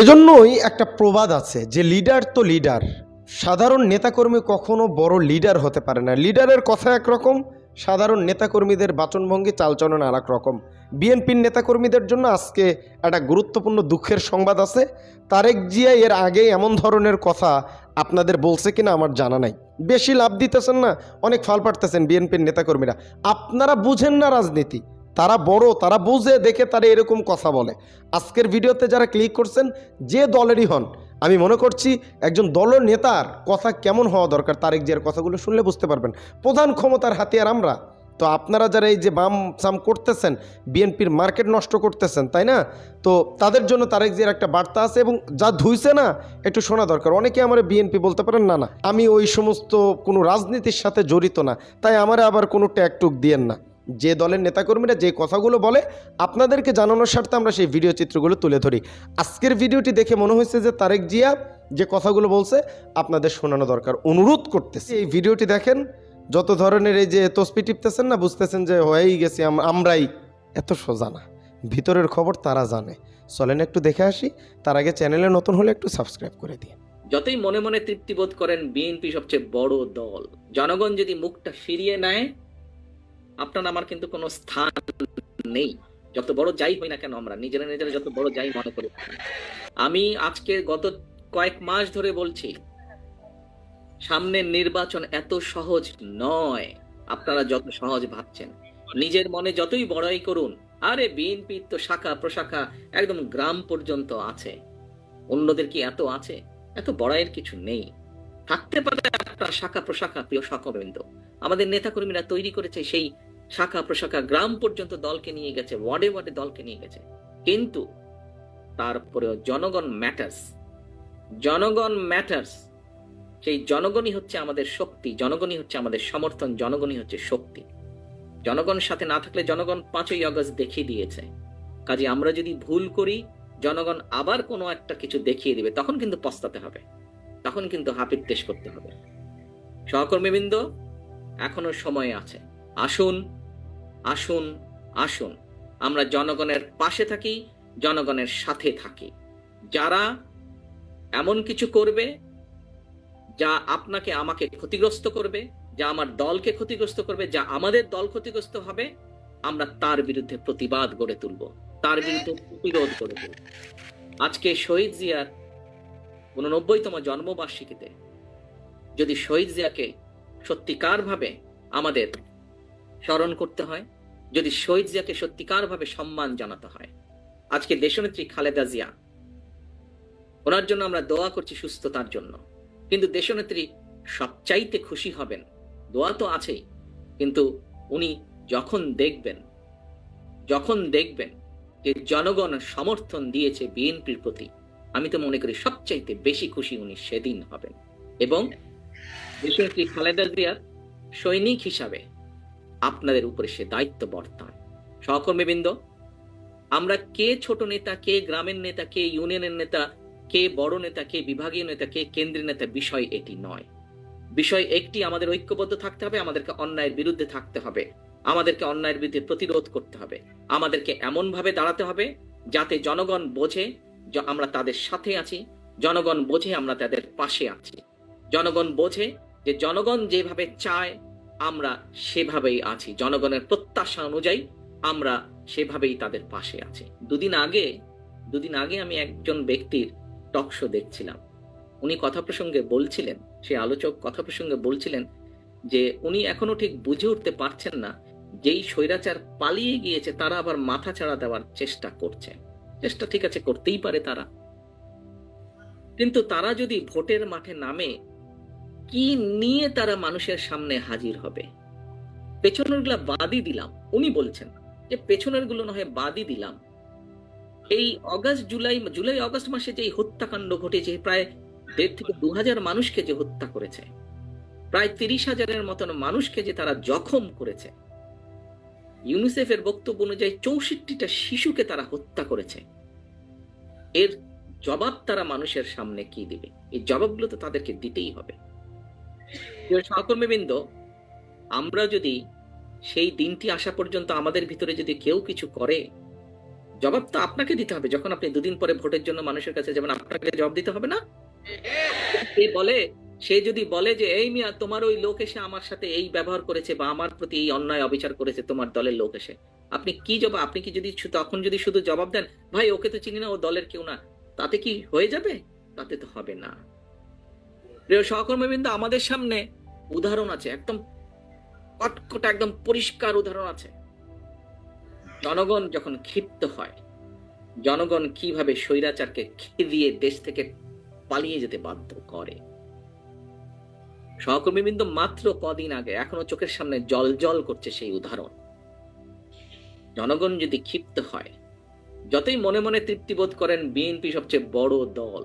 এজন্যই একটা প্রবাদ আছে যে লিডার তো লিডার। সাধারণ নেতাকর্মী কখনো বড় লিডার হতে পারে না। লিডারের কথা একরকম, সাধারণ নেতাকর্মীদের বাচনভঙ্গি, চালচলন আর এক রকম। বিএনপির নেতাকর্মীদের জন্য আজকে একটা গুরুত্বপূর্ণ দুঃখের সংবাদ আছে। তারেক জিয়া এর আগে এমন ধরনের কথা আপনাদের বলছে কিনা আমার জানা নাই। বেশি লাভ দিতেছেন না, অনেক ফাল পাড়তেছেন বিএনপির নেতাকর্মীরা। আপনারা বুঝেন না রাজনীতি। তারা বড়, তারা বুঝে, দেখে, তারা এরকম কথা বলে। আজকের ভিডিওতে যারা ক্লিক করছেন, যে দলেরই হন, আমি মনে করছি একজন দল নেতার কথা কেমন হওয়া দরকার, তারেক জিয়ার কথাগুলো শুনলে বুঝতে পারবেন। প্রধান ক্ষমতার হাতিয়ার আমরা। তো আপনারা যারা এই যে বাম সাম করতেছেন, বিএনপির মার্কেট নষ্ট করতেছেন, তাই না? তো তাদের জন্য তারেক জিয়ার একটা বার্তা আছে এবং যা ধুইছে না, একটু শোনা দরকার। অনেকে আমার বিএনপি বলতে পারেন, না না, আমি ওই সমস্ত কোনো রাজনীতির সাথে জড়িত না, তাই আমার আবার কোনো ট্যাগটুক দিয়েন না। যে দলের নেতাকর্মীরা যে কথাগুলো বলে, আপনাদেরকে জানানোর স্বার্থে আমরা সেই ভিডিও চিত্রগুলো তুলে ধরি। আজকের ভিডিওটি দেখে মনে হয়েছে যে তারেক জিয়া যে কথাগুলো বলছে, আপনাদের শোনানো দরকার। অনুরোধ করতেছি, এই ভিডিওটি দেখেন, যত ধরনের এই যে তসপি টিপতেছেন না, বুঝতেছেন যে হয়েই গেছি আমরাই। এত সোজা না, ভিতরের খবর তারা জানে। চলেন একটু দেখে আসি, তার আগে চ্যানেলে নতুন হলে একটু সাবস্ক্রাইব করে দিন। যতই মনে মনে তৃপ্তিবোধ করেন, বিএনপি সবচেয়ে বড় দল। জনগণ যদি মুখটা ফিরিয়ে নেয় আপনার আমার কিন্তু কোনো স্থান নেই। যত বড় যাই হই না কেন আমরা, নিজেরা নিজেরা যত বড় যাই মনে করি। আমি আজকে গত কয়েক মাস ধরে বলছি, সামনের নির্বাচন এত সহজ নয়। আপনারা যত সহজ ভাবছেন। নিজের মনে যতই বড়াই করুন, আরে বিএনপির তো শাখা প্রশাখা একদম গ্রাম পর্যন্ত আছে। অন্যদের কি এত আছে? এত বড়াইয়ের কিছু নেই। থাকতে পারে একটা শাখা প্রশাখা প্রিয় সকবৃন্দ আমাদের নেতাকর্মীরা তৈরি করেছে সেই শাখা প্রশাখা গ্রাম পর্যন্ত দলকে নিয়ে গেছে, ওয়ার্ডে ওয়ার্ডে দলকে নিয়ে গেছে। কিন্তু তারপরেও জনগণ ম্যাটার্স জনগণ ম্যাটার্স সেই জনগণই হচ্ছে আমাদের শক্তি, জনগণই হচ্ছে আমাদের সমর্থন, জনগণই হচ্ছে শক্তি। জনগণ সাথে না থাকলে জনগণ পাঁচই আগস্ট দেখিয়ে দিয়েছে। কাজে আমরা যদি ভুল করি, জনগণ আবার কোনো একটা কিছু দেখিয়ে দিবে, তখন কিন্তু পস্তাতে হবে। তখন কিন্তু টেস্ট করতে হবে। সহকর্মীবৃন্দ, এখনও সময় আছে। আসুন আসুন আসুন। আমরা জনগণের পাশে থাকি, জনগণের সাথে থাকি। যারা এমন কিছু করবে, যা আপনাকে আমাকে ক্ষতিগ্রস্ত করবে, যা আমার দলকে ক্ষতিগ্রস্ত করবে, যা আমাদের দল ক্ষতিগ্রস্ত হবে, আমরা তার বিরুদ্ধে প্রতিবাদ গড়ে তুলব। তার বিরুদ্ধে প্রতিরোধ গড়ে তুলব। আজকে শহীদ জিয়ার উননব্বইতম জন্মবার্ষিকীতে যদি শহীদ জিয়াকে সত্যিকার ভাবে আমাদের স্মরণ করতে হয়, যদি শহীদ জিয়াকে সত্যিকার ভাবে সম্মান জানাতে হয়। আজকে দেশনেত্রী খালেদা জিয়া, ওনার জন্য আমরা দোয়া করছি সুস্থতার জন্য। কিন্তু দেশনেত্রী সবচাইতে খুশি হবেন, দোয়া তো আছেই, কিন্তু উনি যখন দেখবেন যখন দেখবেন যে জনগণ সমর্থন দিয়েছে বিএনপির প্রতি, আমি তো মনে করি সবচাইতে বেশি খুশি উনি সেদিন হবেন। এবং দেশনেত্রী খালেদা জিয়ার সৈনিক হিসাবে আপনাদের উপরে সে দায়িত্ব বর্তায় সহকর্মীবৃন্দ আমরা কে ছোট নেতা, কে গ্রামের নেতা, কে ইউনিয়নের নেতা, কে বড় নেতা, কে বিভাগীয় নেতা, কে কেন্দ্রীয় নেতা, বিষয় এটি নয়। বিষয় একটি, আমাদের ঐক্যবদ্ধ থাকতে হবে, আমাদেরকে অন্যায়ের বিরুদ্ধে থাকতে হবে, আমাদেরকে অন্যায়ের বিরুদ্ধে প্রতিরোধ করতে হবে, আমাদেরকে এমন ভাবে দাঁড়াতে হবে যাতে জনগণ বোঝে আমরা তাদের সাথে আছি, জনগণ বোঝে আমরা তাদের পাশে আছি। জনগণ বোঝে যে জনগণ যেভাবে চায় আমরা সেভাবেই আছি। জনগণের প্রত্যাশা অনুযায়ী আমরা সেভাবেই তাদের পাশে আছি। দুদিন আগে দুদিন আগে আমি একজন ব্যক্তির টক শো দেখছিলাম। উনি কথা প্রসঙ্গে বলছিলেন, সে আলোচক কথা প্রসঙ্গে বলছিলেন যে, উনি এখনও ঠিক বুঝে উঠতে পারছেন না, যেই স্বৈরাচার পালিয়ে গিয়েছে তারা আবার মাথা ছাড়া দেওয়ার চেষ্টা করছে। চেষ্টা ঠিক আছে, করতেই পারে তারা। কিন্তু তারা যদি ভোটের মাঠে নামে কি নিয়ে তারা মানুষের সামনে হাজির হবে? পেছনেরগুলা বাদই দিলাম। উনি বলছেন যে পেছনেরগুলো না হয় বাদই দিলাম। এই অগাস্ট, জুলাই জুলাই, অগস্ট মাসে যে হত্যাকাণ্ড ঘটেছে, প্রায় দেড় থেকে দু হাজার মানুষকে যে হত্যা করেছে, প্রায় তিরিশ হাজারের মতন মানুষকে যে তারা জখম করেছে, ইউনিসেফের বক্তব্য অনুযায়ী চৌষট্টিটা শিশুকে তারা হত্যা করেছে। এর জবাব তারা মানুষের সামনে কি দিবে? এই জবাবগুলো তো তাদেরকে দিতেই হবে। প্রিয় সহকর্মীবৃন্দ, আমরা যদি সেই দিনটি আসা পর্যন্ত আমাদের ভিতরে যদি কেউ কিছু করে, জবাব তো আপনাকে দিতে হবে। যখন আপনি দুদিন পরে ভোটের জন্য মানুষের কাছে যাবেন, আপনাকে জবাব দিতে হবে না? সে বলে, সে যদি বলে যে, এই মিয়া, তোমার ওই লোক এসে আমার সাথে এই ব্যবহার করেছে বা আমার প্রতি এই অন্যায় অবিচার করেছে, তোমার দলের লোক এসে। আপনি কি জবাব, আপনি কি যদি তখন যদি শুধু জবাব দেন, ভাই, ওকে তো চিনি না, ও দলের কেউ না। তাতে কি হয়ে যাবে? তাতে তো হবে না। প্রিয় সহকর্মীবৃন্দ, আমাদের সামনে উদাহরণ আছে, একদম কটকটা, একদম পরিষ্কার উদাহরণ আছে। জনগণ যখন ক্ষিপ্ত হয়, জনগণ কীভাবে স্বৈরাচারকে খেদিয়ে দেশ থেকে পালিয়ে যেতে বাধ্য করে? সহকর্মীবৃন্দ, মাত্র কদিন আগে, এখনও চোখের সামনে জল জল করছে সেই উদাহরণ। জনগণ যদি ক্ষিপ্ত হয়, যতই মনে মনে তৃপ্তি বোধ করেন, বিএনপি সবচেয়ে বড় দল।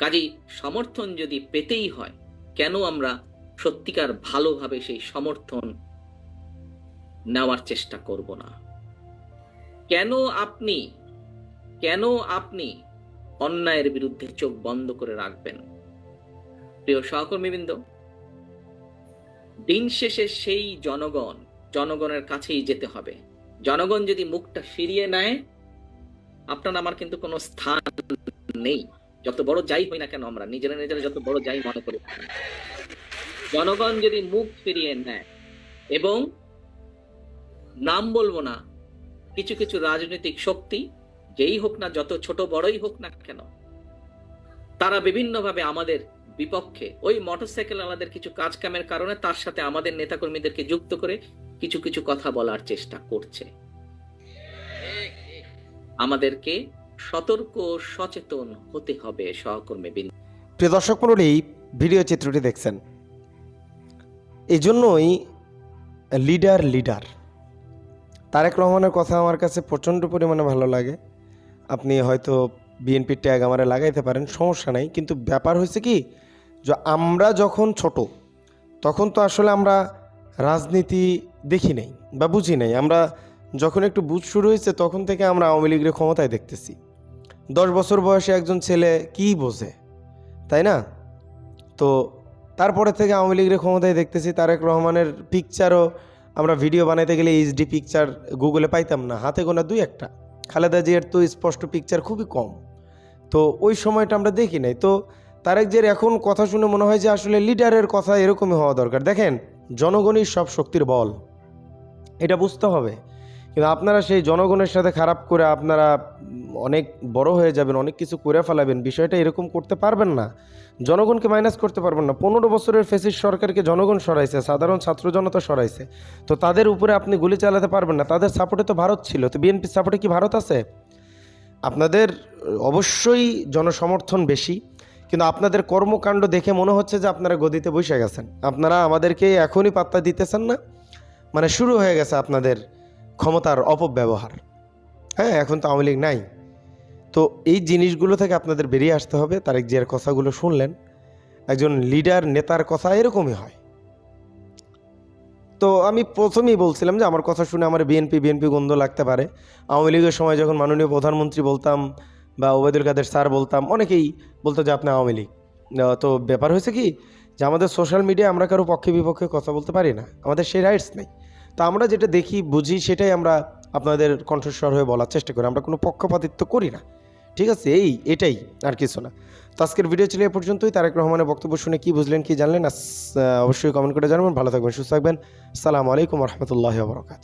কাজেই সমর্থন যদি পেতেই হয়, কেন আমরা সত্যিকার ভালোভাবে সেই সমর্থন নেওয়ার চেষ্টা করব না? কেন আপনি কেন আপনি অন্যায়ের বিরুদ্ধে চোখ বন্ধ করে রাখবেন? প্রিয় সহকর্মীবৃন্দ, দিন শেষে সেই জনগণ, জনগণের কাছেই যেতে হবে। জনগণ যদি মুখটা ফিরিয়ে নেয়, আপনার আমার কিন্তু কোনো স্থান নেই। যত বড় যাই হই না কেন আমরা, নিজেরা নিজেরা যত বড় যাই মনে করি। জনগণ যদি মুখ ফিরিয়ে নেয়, এবং নাম বলব না, কিছু কিছু রাজনৈতিক শক্তি, যেই হোক না যত ছোট বড়ই হোক না কেন, তারা বিভিন্নভাবে আমাদের বিপক্ষে, ওই মোটরসাইকেল আলাদের কিছু কাজ কামের কারণে তার সাথে আমাদের নেতাকর্মীদেরকে যুক্ত করে কিছু কিছু কথা বলার চেষ্টা করছে। আমাদেরকে সতর্ক সচেতন হতে হবে সহকর্মী বৃন্দ প্রিয় দর্শক মণ্ডলী ভিডিও চিত্রটি দেখছেন। এই জন্যই লিডার লিডার। তারেক রহমানের কথা আমার কাছে প্রচণ্ড পরিমাণে ভালো লাগে। আপনি হয়তো বিএনপির ট্যাগ আমারে লাগাইতে পারেন, সমস্যা নাই। কিন্তু ব্যাপার হয়েছে কি, যে আমরা যখন ছোট, তখন তো আসলে আমরা রাজনীতি দেখি নাই বা বুঝি নাই। আমরা যখন একটু বুঝ শুরু হয়েছে, তখন থেকে আমরা আওয়ামী লীগের ক্ষমতায় দেখতেছি। দশ বছর বয়সে একজন ছেলে কী বোঝে? তাই না? তো তারপরে থেকে আওয়ামী লীগের ক্ষমতায় দেখতেছি তারেক রহমানের পিকচারও আমরা ভিডিও বানাইতে গেলে এইচডি পিকচার গুগলে পাইতাম না, হাতে গোনা দুই একটা। খালেদা জিয়ার তো স্পষ্ট পিকচার খুবই কম। তো ওই সময়টা আমরা দেখি নাই। তো তারেক জিয়ার এখন কথা শুনে মনে হয় যে আসলে লিডারের কথা এরকমই হওয়া দরকার। দেখেন, জনগণই সব শক্তির বল। এটা বুঝতে হবে। কিন্তু আপনারা সেই জনগণের সাথে খারাপ করে আপনারা অনেক বড় হয়ে যাবেন, অনেক কিছু করে ফেলাবেন, বিষয়টা এরকম করতে পারবেন না। জনগণকে মাইনাস করতে পারবেন না। পনেরো বছরের ফেসিস সরকারকে জনগণ সরাইছে, সাধারণ ছাত্র জনতা সরাইছে। তো তাদের উপরে আপনি গুলি চালাতে পারবেন না। তাদের সাপোর্টে তো ভারত ছিল। তো বিএনপির সাপোর্টে কি ভারত আছে? আপনাদের অবশ্যই জনসমর্থন বেশি। কিন্তু আপনাদের কর্মকাণ্ড দেখে মনে হচ্ছে যে আপনারা গদিতে বসে গেছেন। আপনারা আমাদেরকে এখনই পাত্তা দিতেছেন না। মানে শুরু হয়ে গেছে আপনাদের ক্ষমতার অপব্যবহার। হ্যাঁ এখন তো আওয়ামী লীগ নাই। তো এই জিনিসগুলো থেকে আপনাদের বেরিয়ে আসতে হবে। তারেক জিয়ার কথাগুলো শুনলেন। একজন লিডার নেতার কথা এরকমই হয়। তো আমি প্রথমেই বলছিলাম যে আমার কথা শুনে আমার বিএনপি বিএনপি গন্ধ লাগতে পারে। আওয়ামী লীগের সময় যখন মাননীয় প্রধানমন্ত্রী বলতাম বা ওবেদুল কাদের স্যার বলতাম, অনেকেই বলতো যে আপনি আওয়ামী লীগ। তো ব্যাপার হয়েছে কি যে আমাদের সোশ্যাল মিডিয়ায় আমরা কারও পক্ষে বিপক্ষে কথা বলতে পারি না। আমাদের সেই রাইটস নেই। তো আমরা যেটা দেখি, বুঝি, সেটাই আমরা আপনাদের কণ্ঠস্বর হয়ে বলার চেষ্টা করি। আমরা কোনো পক্ষপাতিত্ব করি না। ঠিক আছে? এই, এটাই আর কিছু না। তো আজকের ভিডিও ছিল এ পর্যন্তই। তারেক রহমানের বক্তব্য শুনে কী বুঝলেন, কী জানলেন অবশ্যই কমেন্ট করে জানাবেন। ভালো থাকবেন, সুস্থ থাকবেন। সালাম আলাইকুম রহমতুল্লাহ বরকাত